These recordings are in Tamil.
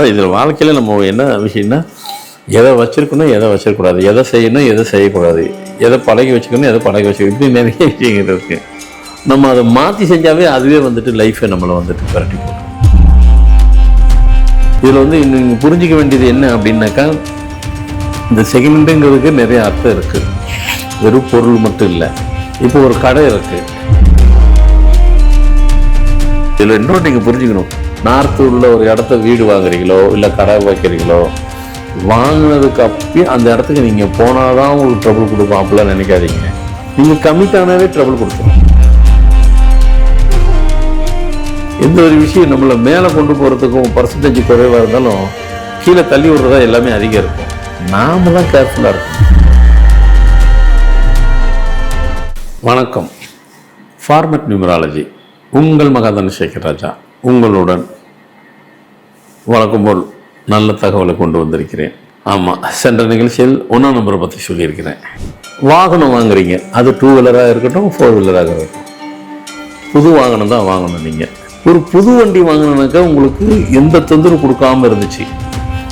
இதில் வாழ்க்கையில் நம்ம என்ன விஷயம்னா எதை வச்சிருக்கணும் எதை வச்சிருக்கக்கூடாது எதை செய்யணும் எதை செய்யக்கூடாது. எதை பழகி வச்சுக்கணும் எதை பழகி வச்சுக்கணும். இப்படி நிறைய விஷயங்கள் இருக்குது நம்ம அதை மாற்றி செஞ்சாவே அதுவே வந்துட்டு லைஃப்பை நம்மளை வந்துட்டு பரட்டி போடும். இதில் வந்து நீங்கள் புரிஞ்சிக்க வேண்டியது என்ன அப்படின்னாக்கா இந்த செகண்டுங்கிறதுக்கு நிறைய அர்த்தம் இருக்குது வெறும் பொருள் மட்டும் இல்லை. இப்போ ஒரு கடை இருக்குது இதில் இன்னொன்று நீங்கள் புரிஞ்சுக்கணும். நார்த்து உள்ள ஒரு இடத்த வீடு வாங்குறீங்களோ இல்லை கடை வைக்கிறீங்களோ வாங்கினதுக்கு அப்பயே அந்த இடத்துக்கு நீங்கள் போனால் தான் உங்களுக்கு ட்ரபுள் கொடுக்கும் அப்படிலாம் நினைக்காதீங்க. நீங்கள் கமிட் ட்ரபுள் ட்ரபிள் கொடுக்கும். எந்த ஒரு விஷயம் நம்மளை மேலே கொண்டு போகிறதுக்கும் பர்சன்டேஜ் குறைவாக இருந்தாலும் கீழே தள்ளி விடுறதா எல்லாமே அதிகம் இருக்கும். நாம தான் கேர்ஃபுல்லாக இருக்கும் வணக்கம். ஃபார்மட் நியூமராலஜி உங்கள் மகாதன சேகர் ராஜா உங்களுடன் வழக்கம் போல் நல்ல தகவலை கொண்டு வந்திருக்கிறேன். ஆமாம் சென்ற நிகழ்ச்சியில் ஒன்றாம் நம்பரை பற்றி சொல்லியிருக்கிறேன். வாகனம் வாங்குறீங்க. அது டூ வீலராக இருக்கட்டும் ஃபோர் வீலராக இருக்கட்டும். புது வாகனம் தான் வாங்கணும் நீங்கள் ஒரு புது வண்டி வாங்கினாக்கா உங்களுக்கு எந்த தொந்தரவு கொடுக்காம இருந்துச்சு.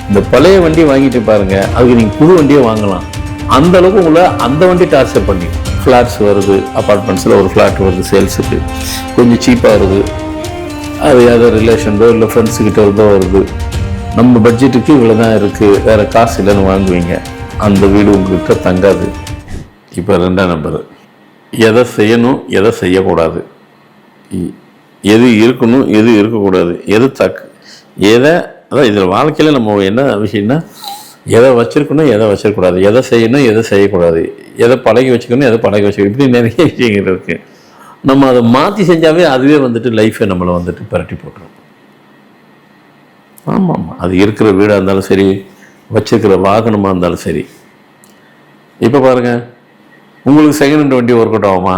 இந்த பழைய வண்டி வாங்கிட்டு பாருங்க. அதுக்கு நீங்கள் புது வண்டியை வாங்கலாம். அந்த அளவுக்கு உங்களை அந்த வண்டி டார்ச்சர் பண்ணி. ஃப்ளாட்ஸ் வருது அப்பார்ட்மெண்ட்ஸில் ஒரு ஃப்ளாட் வருது சேல்ஸுக்கு கொஞ்சம் சீப்பாக வருது. அது ஏதோ ரிலேஷன்டோ இல்லை ஃப்ரெண்ட்ஸுக்கிட்ட இருந்தோ வருது? நம்ம பட்ஜெட்டுக்கு இவ்வளோ தான் இருக்குது வேறு காசு இல்லைன்னு வாங்குவீங்க. அந்த வீடு உங்கள்கிட்ட தங்காது. இப்போ ரெண்டாம் நம்பர். எதை செய்யணும் எதை செய்யக்கூடாது? இ- எது இருக்கணும் எது இருக்கக்கூடாது? எது தக்கு எதை அதான் இதில் வாழ்க்கையில் நம்ம என்ன விஷயம்னா எதை வச்சுருக்கணும் எதை வச்சிருக்கக்கூடாது எதை செய்யணும் எதை செய்யக்கூடாது? எதை பழகி வச்சுக்கணும் எதை பழகி வச்சுக்கணும்? இப்படி நிறைய விஷயங்கள் இருக்குது நம்ம அதை மாற்றி செஞ்சாவே அதுவே வந்துட்டு லைஃப்பை நம்மளை வந்துட்டு பரட்டி போட்டுரும். ஆமாம் ஆமாம் அது இருக்கிற வீடாக இருந்தாலும் சரி வச்சிருக்கிற வாகனமாக இருந்தாலும் சரி. இப்போ பாருங்கள் உங்களுக்கு செகண்ட் ஹேண்ட் வண்டி ஒர்க் அவுட் ஆகுமா?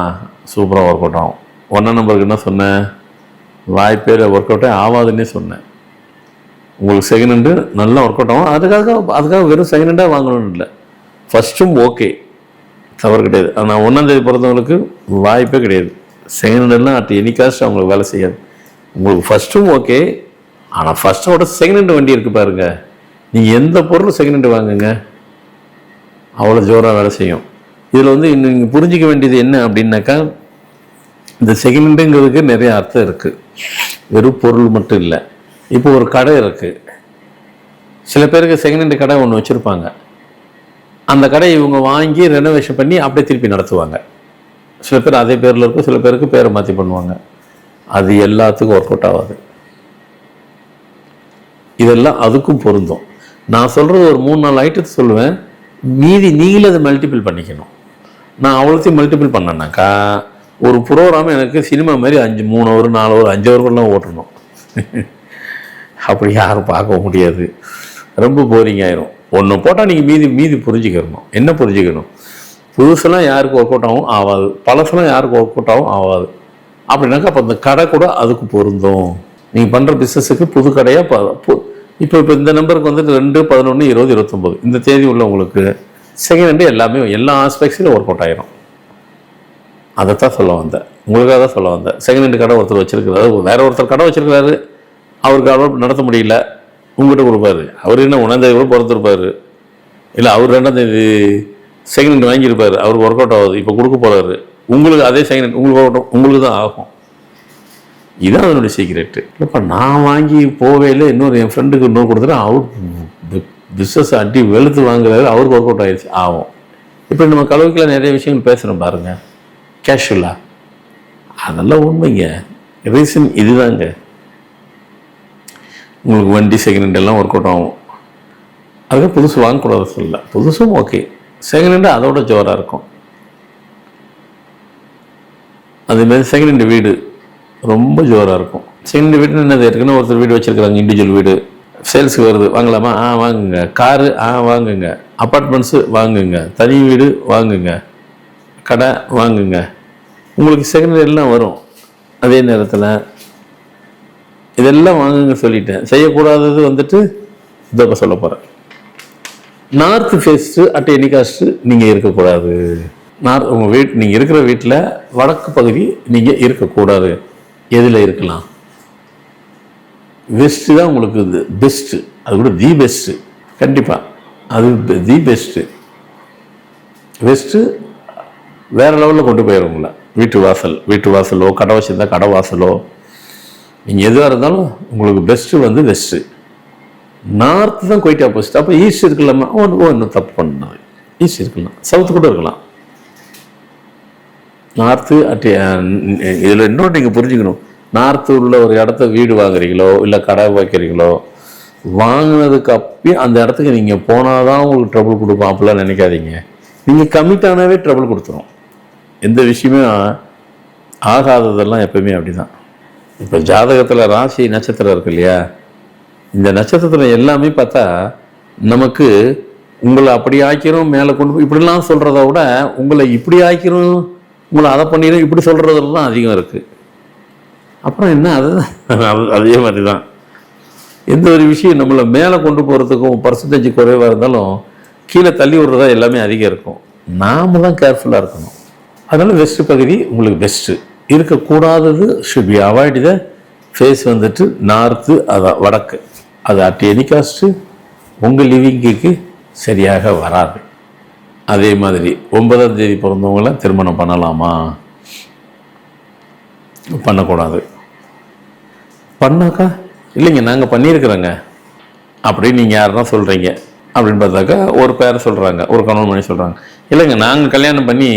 சூப்பராக ஒர்க் அவுட் ஆகும். ஒன்றாம் நம்பருக்கு என்ன சொன்னேன். வாய்ப்பே ஒர்க் அவுட்டே ஆகாதுன்னே சொன்னேன். உங்களுக்கு செகண்ட் ஹேண்டு நல்லா ஒர்க் அவுட் ஆகும். அதுக்காக அதுக்காக வெறும் செகண்ட் ஹேண்டாக வாங்கணும்னு இல்லை. ஃபஸ்ட்டும் ஓகே தவறு கிடையாது. ஆனால் ஒன்றாந்தேதி பிறந்தவங்களுக்கு வாய்ப்பே கிடையாது. செகண்ட் ஹேண்டெல்லாம் அட் எனி காஸ்ட் அவங்களுக்கு வேலை செய்யாது. உங்களுக்கு ஃபஸ்ட்டும் ஓகே ஆனால் ஃபஸ்ட்டோட செகண்ட் ஹேண்டு வண்டி இருக்குது பாருங்க. நீங்கள் எந்த பொருளும் செகண்ட் ஹேண்டு வாங்குங்க அவ்வளோ ஜோராக வேலை செய்யும். இதில் வந்து இன்னும் நீங்கள் புரிஞ்சிக்க வேண்டியது என்ன அப்படின்னாக்கா இந்த செகண்ட் ஹேண்டுங்கிறதுக்கு நிறைய அர்த்தம் இருக்குது வெறும் பொருள் மட்டும் இல்லை. இப்போ ஒரு கடை இருக்குது சில பேருக்கு செகண்ட் ஹேண்டு கடை ஒன்று வச்சுருப்பாங்க. அந்த கடை இவங்க வாங்கி ரெனோவேஷன் பண்ணி அப்படியே திருப்பி நடத்துவாங்க. சில பேர் அதே பேரில் இருக்கும் சில பேருக்கு பேரை மாற்றி பண்ணுவாங்க. அது எல்லாத்துக்கும் ஒர்க் அவுட் ஆகாது. இதெல்லாம் அதுக்கும் பொருந்தும். நான் சொல்கிறது ஒரு மூணு நாலு ஐட்டத்தை சொல்லுவேன். மீதி நீங்களே அதை மல்டிபிள் பண்ணிக்கணும். நான் அவ்வளோத்தையும் மல்டிபிள் பண்ணேன்னாக்கா ஒரு ப்ரோக்ராம் எனக்கு சினிமா மாதிரி அஞ்சு மூணு ஒரு நாலு ஒரு அஞ்சு ஹவர்லாம் ஓட்டணும். அப்படி யாரும் பார்க்க முடியாது. ரொம்ப போரிங் ஆயிரும். ஒன்று போட்டால் நீங்கள் மீதி மீதி புரிஞ்சுக்கணும். என்ன புரிஞ்சுக்கணும்? புதுசெல்லாம் யாருக்கு ஒர்க் அவுட் ஆகும் ஆகாது பழசெல்லாம் யாருக்கு ஒர்க் அவுட் ஆகும் ஆகாது அப்படின்னாக்கா அப்போ அந்த கடை கூட அதுக்கு பொருந்தும். நீங்கள் பண்ணுற பிஸ்னஸுக்கு புது கடையாக இப்போ இப்போ இந்த நம்பருக்கு வந்துட்டு ரெண்டு பதினொன்று இருபது இருபத்தொம்போது இந்த தேதி உள்ளவங்களுக்கு செகண்ட் ஹேண்டு எல்லாமே எல்லா ஆஸ்பெக்ட்ஸிலும் ஒர்க் அவுட் ஆயிரும். அதைத்தான் சொல்ல வந்தேன். உங்களுக்காக தான் சொல்ல வந்தேன். செகண்ட் ஹேண்டு கடை ஒருத்தர் வச்சிருக்கிறாரு வேற ஒருத்தர் கடை வச்சுருக்கிறாரு. அவருக்கு அவ்வளோ நடத்த முடியல. உங்ககிட்ட கொடுப்பாரு. அவர் என்ன ஒன்றாந்தேதி கூட பிறந்திருப்பார் இல்லை அவர் ரெண்டாந்தேதி செகண்ட் வாங்கியிருப்பார். வாங்கியிருப்பாரு அவருக்கு ஒர்க் அவுட் ஆகுது. இப்போ கொடுக்க போகிறாரு உங்களுக்கு அதே செகண்ட் உங்களுக்கு உங்களுக்கு அவுட் உங்களுக்கு தான் ஆகும். இதான் அதனுடைய சீக்ரெட்டு இல்லைப்பா நான் வாங்கி போவேல இல்லை. இன்னொரு என் ஃப்ரெண்டுக்கு இன்னொரு கொடுத்துட்டு அவர் பிஸ்னஸ் அட்டி வெளுத்து வாங்குறாரு. அவருக்கு ஒர்க் அவுட் ஆகிடுச்சு ஆகும். இப்போ நம்ம கலவுக்கில் நிறைய விஷயங்கள் பேசுகிறோம் பாருங்கள் கேஷுவலாக அதெல்லாம் உண்மைங்க. ரீசன் இதுதாங்க. உங்களுக்கு வண்டி செகண்ட் ஹேண்ட் எல்லாம் ஒர்க் அவுட் ஆகும். அதுக்கு புதுசு வாங்கக்கூடாது சொல்லல புதுசும் ஓகே செகண்ட் ஹேண்டு அதோட ஜோராக இருக்கும். அதேமாதிரி செகண்ட் ஹேண்டு வீடு ரொம்ப ஜோராக இருக்கும். செகண்ட் ஹேண்டு வீடு என்னது இருக்குன்னு ஒருத்தர் வீடு வச்சிருக்காங்க இண்டிவிஜுவல் வீடு. சேல்ஸுக்கு வருது வாங்கலாமா? ஆ வாங்குங்க. காரு ஆ வாங்குங்க. அப்பார்ட்மெண்ட்ஸு வாங்குங்க. தனி வீடு வாங்குங்க. கடை வாங்குங்க. உங்களுக்கு செகண்ட் எல்லாம் வரும். அதே நேரத்தில் இதெல்லாம் வாங்குங்க சொல்லிட்டேன். செய்யக்கூடாதது வந்துட்டு இதோ சொல்ல போகிறேன் north face at any cost நீங்கள் இருக்கக்கூடாது நார்த் உங்கள் வீட் நீங்கள் இருக்கிற வீட்டில் வடக்கு பகுதி நீங்கள் இருக்கக்கூடாது எதில் இருக்கலாம்? வெஸ்ட்டு தான் உங்களுக்கு இது பெஸ்ட்டு அது கூட தி பெஸ்ட்டு கண்டிப்பாக அது தி பெஸ்ட்டு பெஸ்ட்டு வேறு லெவலில் கொண்டு போயிடும் உங்களை. வீட்டு வாசல் வீட்டு வாசலோ கடை வச்சிருந்தா கடை வாசலோ. நீங்கள் எதுவாக இருந்தாலும் உங்களுக்கு பெஸ்ட்டு வந்து வெஸ்ட்டு நார்த்து தான் குயிட் ஆப்போசிட் அப்போ ஈஸ்ட் இருக்கலாமா ஓ ஓ தப்பு பண்ணாது ஈஸ்ட் இருக்கலாம். சவுத்து கூட இருக்கலாம். நார்த்து அட் இதில் இன்னும் நீங்கள் புரிஞ்சுக்கணும். நார்த்து உள்ள ஒரு இடத்த வீடு வாங்குறீங்களோ இல்லை கடை வைக்கிறீங்களோ வாங்கினதுக்கு அப்பயே அந்த இடத்துக்கு நீங்கள் போனால் தான் உங்களுக்கு ட்ரபுள் கொடுக்கும். அப்படிலாம் நினைக்காதீங்க. நீங்கள் கமிட் ட்ரபுள் கொடுத்துரும். எந்த விஷயமே ஆகாததெல்லாம் எப்பவுமே அப்படிதான். இப்போ ஜாதகத்தில் ராசி நட்சத்திரம் இருக்கு இல்லையா? இந்த நட்சத்திரத்தில் எல்லாமே பார்த்தா நமக்கு உங்களை அப்படி ஆக்கிறோம் மேலே கொண்டு போய் இப்படிலாம் சொல்கிறத விட உங்களை இப்படி ஆக்கிறோம் உங்களை அதை பண்ணிடும் இப்படி சொல்கிறதுலாம் அதிகம் இருக்குது அப்புறம் என்ன அது? அது- மாதிரி தான் எந்த ஒரு விஷயம் நம்மளை மேலே கொண்டு போகிறதுக்கும் பர்சன்டேஜ் குறைவாக இருந்தாலும் கீழே தள்ளி விடுறதா எல்லாமே அதிகம் இருக்கும். நாம தான் கேர்ஃபுல்லாக இருக்கணும். அதனால் வெஸ்ட் பகுதி உங்களுக்கு best இருக்கக்கூடாதது should be avoid the face வந்துட்டு நார்த்து அதான் வடக்கு. அது அட் எனி காஸ்ட்டு உங்கள் லிவிங்குக்கு சரியாக வராது. அதே மாதிரி ஒன்பதாம் தேதி பிறந்தவங்கள திருமணம் பண்ணலாமா? பண்ணக்கூடாது. பண்ணாக்கா? இல்லைங்க நாங்கள் பண்ணியிருக்கிறோங்க. அப்படின்னு நீங்கள் யாருன்னா சொல்கிறீங்க அப்படின்னு பார்த்தாக்கா ஒரு பேரை சொல்கிறாங்க ஒரு கணவன் பண்ணி சொல்கிறாங்க இல்லைங்க நாங்கள் கல்யாணம் பண்ணி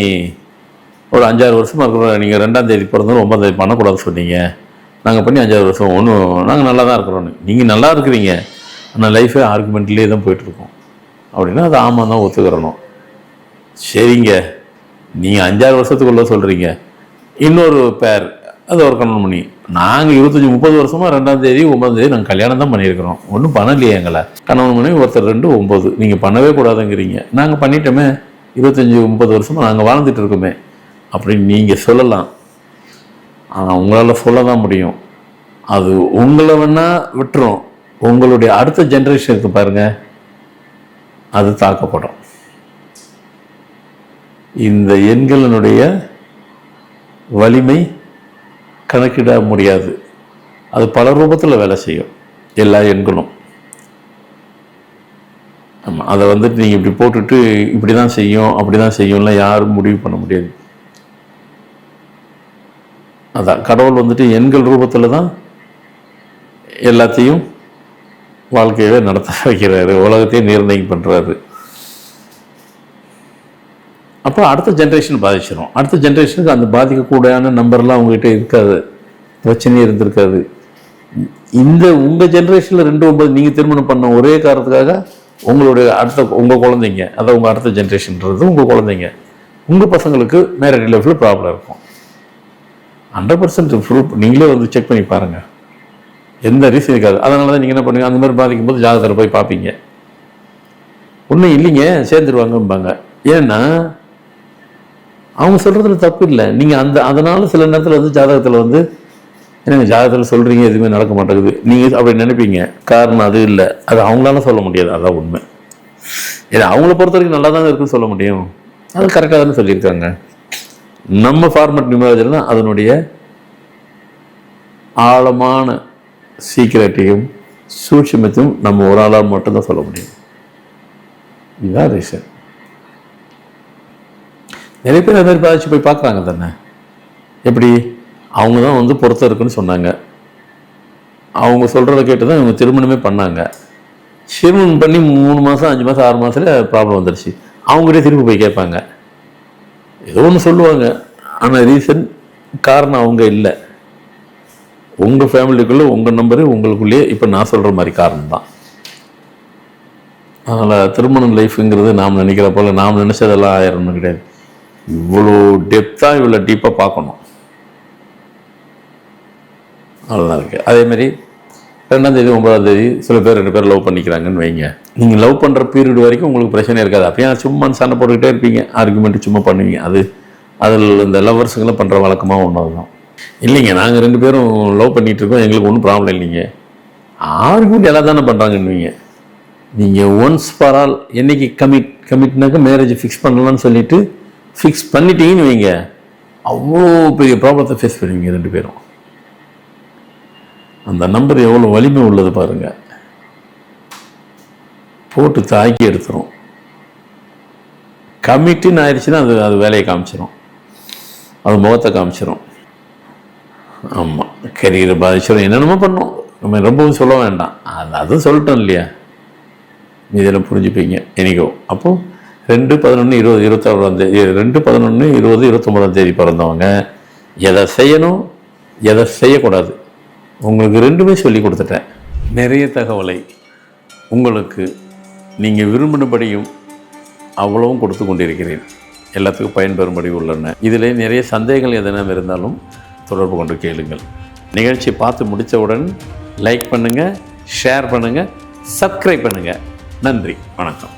ஒரு அஞ்சாறு வருஷமாக இருக்கிறோம். நீங்கள் ரெண்டாம் தேதி பிறந்தவங்க ஒன்பதாம் தேதி பண்ணக்கூடாதுன்னு சொன்னீங்க. நாங்கள் பண்ணி அஞ்சாறு வருஷம். ஒன்றும் நாங்கள் நல்லா தான் இருக்கிறோன்னு நீங்கள் நல்லா இருக்கிறீங்க. ஆனால் லைஃபே ஆர்குமெண்ட்லேயே தான் போயிட்டுருக்கோம். அப்படின்னா அது ஆமாம் தான் ஒத்துக்கிறணும். சரிங்க. நீங்கள் அஞ்சாறு வருஷத்துக்குள்ளே சொல்கிறீங்க இன்னொரு பேர் அது ஒரு கண்ணன் பண்ணி. நாங்கள் இருபத்தஞ்சி முப்பது வருஷமாக ரெண்டாம் தேதி ஒன்பதாம் தேதி நாங்கள் கல்யாணம் தான் பண்ணியிருக்கிறோம். ஒன்றும் பண்ணலையே எங்களை. கணவன் மணி ஒருத்தர் ரெண்டு ஒம்பது நீங்கள் பண்ணவே கூடாதுங்கிறீங்க. நாங்கள் பண்ணிட்டோமே. இருபத்தஞ்சி முப்பது வருஷமாக நாங்கள் வாழ்ந்துட்டு இருக்கோமே. அப்படின்னு நீங்கள் சொல்லலாம். ஆனால் உங்களால் சொல்ல தான் முடியும். அது உங்களை வேணால் விட்டுரும். உங்களுடைய அடுத்த ஜென்ரேஷனுக்கு பாருங்கள் அது தாக்கப்படும். இந்த எண்களினுடைய வலிமை கணக்கிட முடியாது. அது பல ரூபத்தில் வேலை செய்யும். எல்லா எண்களும். ஆமாம் அதை வந்துட்டு நீங்கள் இப்படி போட்டுட்டு இப்படி தான் செய்யும் அப்படி தான் செய்யும்லாம் யாரும் முடிவு பண்ண முடியாது. அதான் கடவுள் வந்துட்டு எண்கள் ரூபத்தில் தான் எல்லாத்தையும் வாழ்க்கையவே நடத்த வைக்கிறாரு உலகத்தையும் நிர்ணயம் பண்ணுறாரு அப்போ அடுத்த ஜென்ரேஷன் பாதிச்சிடும் அடுத்த ஜென்ரேஷனுக்கு அந்த பாதிக்கக்கூடியான நம்பர்லாம் அவங்ககிட்ட இருக்காது. பிரச்சனையே இருந்திருக்காது. இந்த உங்கள் ஜென்ரேஷனில் ரெண்டு ஒன்பது நீங்கள் திருமணம் பண்ண ஒரே காரணத்துக்காக உங்களுடைய அடுத்த உங்கள் குழந்தைங்க அதான் உங்கள் அடுத்த ஜென்ரேஷன்ன்றது உங்கள் குழந்தைங்க. உங்கள் பசங்களுக்கு மேரடி லைஃப்பில் ப்ராப்ளம் இருக்கும். ஹண்ட்ரட் பர்சன்ட் ப்ரூஃப் நீங்களே வந்து செக் பண்ணி பாருங்கள் எந்த ரீஸ் இருக்காது. அதனால தான் நீங்கள் என்ன பண்ணுவீங்க? அந்த மாதிரி பாதிக்கும் போது ஜாதகத்தில் போய் பார்ப்பீங்க. ஒன்றும் இல்லைங்க சேர்ந்துருவாங்கம்பாங்க. ஏன்னா அவங்க சொல்கிறதுல தப்பு இல்லை. நீங்கள் அந்த அதனால சில நேரத்தில் வந்து ஜாதகத்தில் வந்து என்னங்க ஜாதகத்தில் சொல்கிறீங்க எதுவுமே நடக்க மாட்டேங்குது. நீங்கள் அப்படி நினைப்பீங்க. காரணம் அது இல்லை. அது அவங்களால சொல்ல முடியாது. அதான் உண்மை. ஏன்னா அவங்கள பொறுத்த வரைக்கும் நல்லா தாங்க இருக்குன்னு சொல்ல முடியும். அது கரெக்டாக தானே சொல்லியிருக்காங்க. நம்ம ஃபார்மட் நியூமராஜர் தான் அதனுடைய ஆழமான சீக்கிரட்டையும் சூட்சமத்தையும் நம்ம ஒரு ஆளாக மட்டும்தான் சொல்ல முடியும். இதுதான் ரீசன் நிறைய பேர் அது மாதிரி பாதிச்சு போய் பார்க்குறாங்க தானே? எப்படி? அவங்க தான் வந்து பொறுத்த இருக்குன்னு சொன்னாங்க. அவங்க சொல்கிறத கேட்டு தான் இவங்க திருமணமே பண்ணாங்க. திருமணம் பண்ணி மூணு மாதம் அஞ்சு மாதம் ஆறு மாதத்தில் ப்ராப்ளம் வந்துடுச்சு அவங்ககிட்டே திருப்பி போய் கேட்பாங்க. ஏதோ ஒன்று சொல்லுவாங்க. ஆனால் ரீசன் காரணம் அவங்க இல்லை. உங்கள் ஃபேமிலிக்குள்ளே உங்கள் நம்பரு உங்களுக்குள்ளேயே இப்போ நான் சொல்கிற மாதிரி காரணம் தான் அதனால் திருமணம் லைஃப்ங்கிறது நாம் நினைக்கிற போல் நாம் நினச்சதெல்லாம் ஆயிரம்னு கிடையாது. இவ்வளோ டெப்த்தாக இவ்வளோ டீப்பாக பார்க்கணும். அவ்வளோதான் இருக்குது அதேமாரி ரெண்டாம் தேதி ஒன்பதாம் தேதி சில பேர் ரெண்டு பேர் லவ் பண்ணிக்கிறாங்கன்னு வைங்க. நீங்கள் லவ் பண்ணுற பீரியட் வரைக்கும் உங்களுக்கு பிரச்சனை இருக்காது. அப்படியே சும்மா சண்டை போட்டுக்கிட்டே இருப்பீங்க. ஆர்குமெண்ட் சும்மா பண்ணுவீங்க. அது அதில் இந்த லவ்வர்ஸுங்கெல்லாம் பண்ணுற வழக்கமாக ஒன்று தான் இல்லைங்க நாங்கள் ரெண்டு பேரும் லவ் பண்ணிகிட்டு இருக்கோம். எங்களுக்கு ஒன்றும் ப்ராப்ளம் இல்லைங்க. ஆர்குமெண்ட் எல்லாம் தானே பண்ணுறாங்கன்னுவீங்க நீங்கள் ஒன்ஸ் ஃபார் ஆல் என்னைக்கு கமிட் கமிட்னாக்க மேரேஜ் ஃபிக்ஸ் பண்ணலாம்னு சொல்லிட்டு ஃபிக்ஸ் பண்ணிட்டீங்கன்னு வைங்க. அவ்வளோ பெரிய ப்ராப்ளத்தை ஃபேஸ் பண்ணுவீங்க ரெண்டு பேரும். அந்த நம்பர் எவ்வளோ வலிமை உள்ளது பாருங்க. போட்டு தாக்கி எடுத்துரும். கமிட்டின்னு ஆயிடுச்சுன்னா அது அது வேலையை காமிச்சிடும் அது முகத்தை காமிச்சிடும் ஆமாம் கரியரை பாதிச்சிடும் என்னென்னமோ பண்ணோம். நம்ம ரொம்பவும் சொல்ல வேண்டாம். அது அதுவும் சொல்லிட்டோம் இல்லையா? இதில் புரிஞ்சுப்பீங்க. எனக்கோ அப்போது ரெண்டு பதினொன்று இருபது இருபத்தாறாம் தேதி ரெண்டு பதினொன்று இருபது இருபத்தொம்பதாம் தேதி பிறந்தவங்க. எதை செய்யணும்? எதை செய்யக்கூடாது? உங்களுக்கு ரெண்டுமே சொல்லி கொடுத்துட்டேன். நிறைய தகவலை உங்களுக்கு நீங்கள் விரும்பினபடியும் அவ்வளவும் கொடுத்து கொண்டிருக்கிறேன். எல்லாத்துக்கும் பயன்பெறும்படி உள்ளன. இதில் நிறைய சந்தேகங்கள் எதனால் இருந்தாலும் தொடர்பு கொண்டு கேளுங்கள். நிகழ்ச்சி பார்த்து முடித்தவுடன் லைக் பண்ணுங்கள் ஷேர் பண்ணுங்கள் சப்ஸ்கிரைப் பண்ணுங்கள் நன்றி வணக்கம்.